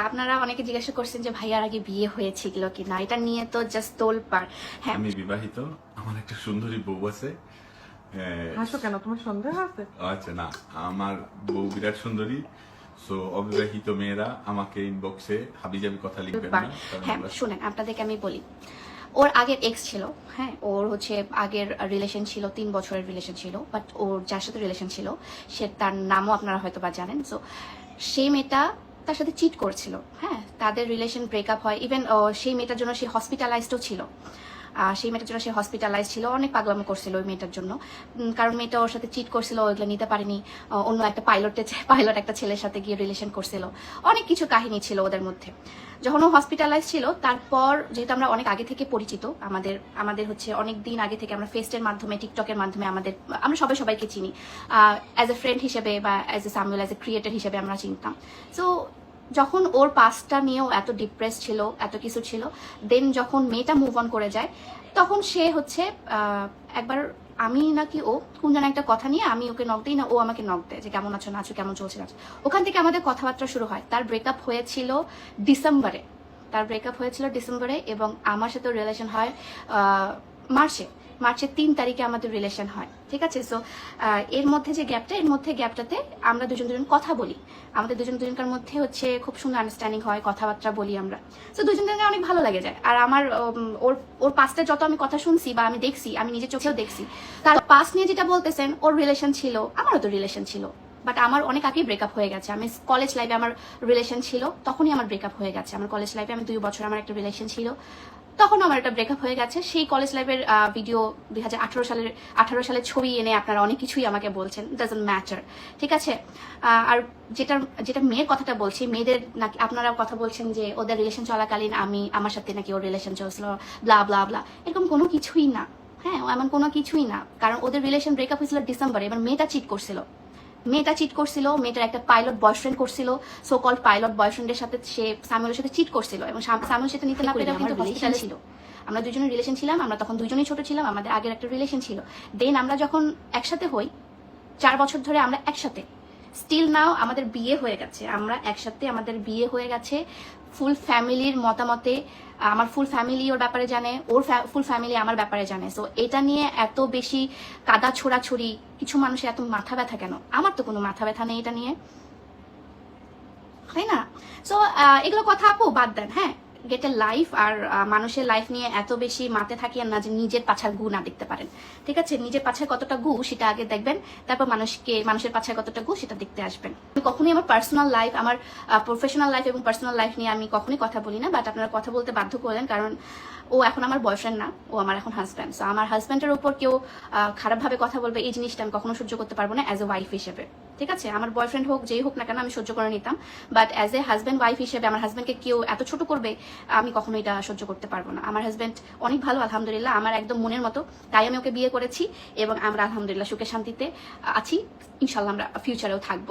আপনারা অনেকে জিজ্ঞাসা করছেন যে ভাইয়ার আগে বিয়ে হয়েছিল কি না এটা নিয়ে তো জাস্ট তোল পার হ্যাঁ। আমি বিবাহিত আমার একটা সুন্দরী বউ আছে। এ, হাসো কেন? তোমার সন্দেহ আছে? আচ্ছা না আমার বউ বিরাট সুন্দরী সো অবিবাহিত মেয়েরা আমাকে ইনবক্সে হাবিজাবি কথা লিখবেন পার না হ্যাঁ শুনেন আপনাদেরকে আমি বলি ওর আগের এক্স ছিল হ্যাঁ ওর হচ্ছে আগের রিলেশন ছিল তিন বছরের রিলেশন ছিল বাট ওর যার সাথে রিলেশন ছিল সে তার নামও আপনারা হয়তো বা জানেন সো সেই মেয়েটা তার সাথে চিট করছিল। হ্যাঁ তাদের রিলেশন ব্রেকআপ হয়। ইভেন সেই মেয়েটার জন্য সে হসপিটালাইজডও ছিল। সেই মেয়েটার জন্য সে হসপিটালাইজ ছিল। অনেক পাগলামো করছিল ওই মেয়েটার জন্য। কারণ মেয়েটা ওর সাথে চিট করছিল ওইগুলো নিতে পারেনি। অন্য একটা পাইলটে পাইলট একটা ছেলের সাথে গিয়ে রিলেশন করছিল। অনেক কিছু কাহিনী ছিল ওদের মধ্যে। যখন ও হসপিটালাইজ ছিল, তারপর যেহেতু আমরা অনেক আগে থেকে পরিচিত, আমাদের আমাদের হচ্ছে অনেক দিন আগে থেকে আমরা ফেস্টের মাধ্যমে টিকটকের মাধ্যমে আমাদের, আমরা সবাই সবাইকে চিনি। অ্যাজ এ ফ্রেন্ড হিসেবে বা as a Samuel as a creator হিসেবে আমরা চিনতাম। সো যখন ওর পাস্টটা নিয়েও এত ডিপ্রেস ছিল, এত কিছু ছিল দেন যখন মেয়েটা মুভ অন করে যায়, তখন সে হচ্ছে একবার আমি নাকি ও, কোন যেন একটা কথা নিয়ে আমি ওকে নক দিই না, ও আমাকে নক দেয় যে কেমন আছো, না আছো, কেমন চলছে, না ওখান থেকে আমাদের কথাবার্তা শুরু হয়। তার ব্রেকআপ হয়েছিল ডিসেম্বরে। তার ব্রেকআপ হয়েছিল ডিসেম্বরে এবং আমার সাথে রিলেশন হয় মার্চে মার্চের তিন তারিখে আমাদের রিলেশন হয় ঠিক আছে? সো এর মধ্যে যে গ্যাপটা এর মধ্যে গ্যাপটাতে আমরা দুজন দুজন কথা বলি। আমাদের দুজন দুজনকার মধ্যে হচ্ছে খুব সুন্দর আন্ডারস্ট্যান্ডিং হয় কথাবার্তা বলি আমরা। সো দুজন দুজনকে অনেক ভালো লাগে যায়। আর আমার ওর ওর পাস্টে যত আমি কথা শুনছি বা আমি দেখছি আমি নিজের চোখেও দেখছি তার পাস্ট নিয়ে যেটা বলতেছেন ওর রিলেশন ছিল আমারও তো রিলেশন ছিল। বাট আমার অনেক আগেই ব্রেকআপ হয়ে গেছে। আমি কলেজ লাইফে আমার রিলেশন ছিল তখনই আমার ব্রেকআপ হয়ে গেছে। আমার কলেজ লাইফে আমি দুই বছর আমার একটা রিলেশন ছিল। তখন আমার একটা ব্রেকআপ হয়ে গেছে। সেই কলেজ লাইফের ভিডিও দুই হাজার আঠারো সালের আঠারো সালের ছবি এনে আপনারা অনেক কিছুই আমাকে বলছেন। ডাজন্ট ম্যাটার ঠিক আছে? আর যেটা যেটা মেয়ের কথাটা বলছি, মেয়েদের নাকি আপনারা কথা বলছেন যে ওদের রিলেশন চলাকালীন আমি, আমার সাথে নাকি ওর রিলেশন চলছিল ব্লা ব্লা ব্লা এরকম কোনো কিছুই না। হ্যাঁ এমন কোনো কিছুই না। কারণ ওদের রিলেশন ব্রেকআপ হয়েছিল ডিসেম্বরে এবার মেয়েটা চিট করছিল। মেয়েটা চিট করছিল মেয়েটার একটা পাইলট বয়ফ্রেন্ড করছিল সো কল পাইলট বয়ফ্রেন্ডের সাথে সে সামিউলের সাথে চিট করছিল এবং সামিউল সাথে নিতে না পেরে কিন্তু হসপিটালে ছিল। আমরা দুজনের রিলেশন ছিলাম আমরা তখন দুজনেই ছোট ছিলাম আমাদের আগের একটা রিলেশন ছিল। দেন আমরা যখন একসাথে হই চার বছর ধরে আমরা একসাথে। স্টিল নাও আমাদের বিয়ে হয়ে গেছে। আমরা একসাথে আমাদের বিয়ে হয়ে গেছে। ফুল ফ্যামিলির মতামতে, আমার ফুল ফ্যামিলি ওর ব্যাপারে জানে, ওর ফুল ফ্যামিলি আমার ব্যাপারে জানে। সো এটা নিয়ে এত বেশি কাদা ছোড়াছড়ি, কিছু মানুষের এত মাথা ব্যথা কেন? আমার তো কোনো মাথা ব্যথা নেই এটা নিয়ে। তাই না? সো এগুলো কথা আপু বাদ দেন হ্যাঁ? গেট এ লাইফ আর মানুষের লাইফ নিয়ে এত বেশি মাতে থাকিয়েন না যে নিজের পাছার গু না দেখতে পারেন। ঠিক আছে? নিজের পাছায় কতটা গু সেটা আগে দেখবেন, তারপর মানুষকে, মানুষের পাছায় কতটা গু সেটা দেখতে আসবেন। আমি কখনোই আমার পার্সোনাল লাইফ আমার প্রফেশনাল লাইফ এবং পার্সোনাল লাইফ নিয়ে আমি কখনোই কথা বলি না বাট আপনারা কথা বলতে বাধ্য করলেন কারণ ও এখন আমার বয়ফ্রেন্ড না, ও আমার এখন হাজব্যান্ড সো আমার হাজব্যান্ডের উপর কেউ খারাপভাবে কথা বলবে, এই জিনিসটা আমি কখনো সহ্য করতে পারব না অ্যাজ এ ওয়াইফ হিসেবে। ঠিক আছে? আমার বয়ফ্রেন্ড হোক, যেই হোক না কেন আমি সহ্য করে নিতাম। But as a husband wife হিসেবে আমার হাজব্যান্ডকে কেউ এত ছোট করবে, আমি কখনো এটা সহ্য করতে পারব না। আমার হাজব্যান্ড অনেক ভালো, আলহামদুলিল্লাহ। আমার একদম মনের মতো। তাই আমি ওকে বিয়ে করেছি এবং আমরা আলহামদুলিল্লাহ সুখে শান্তিতে আছি। ইনশাল্লাহ আমরা ফিউচারেও থাকব।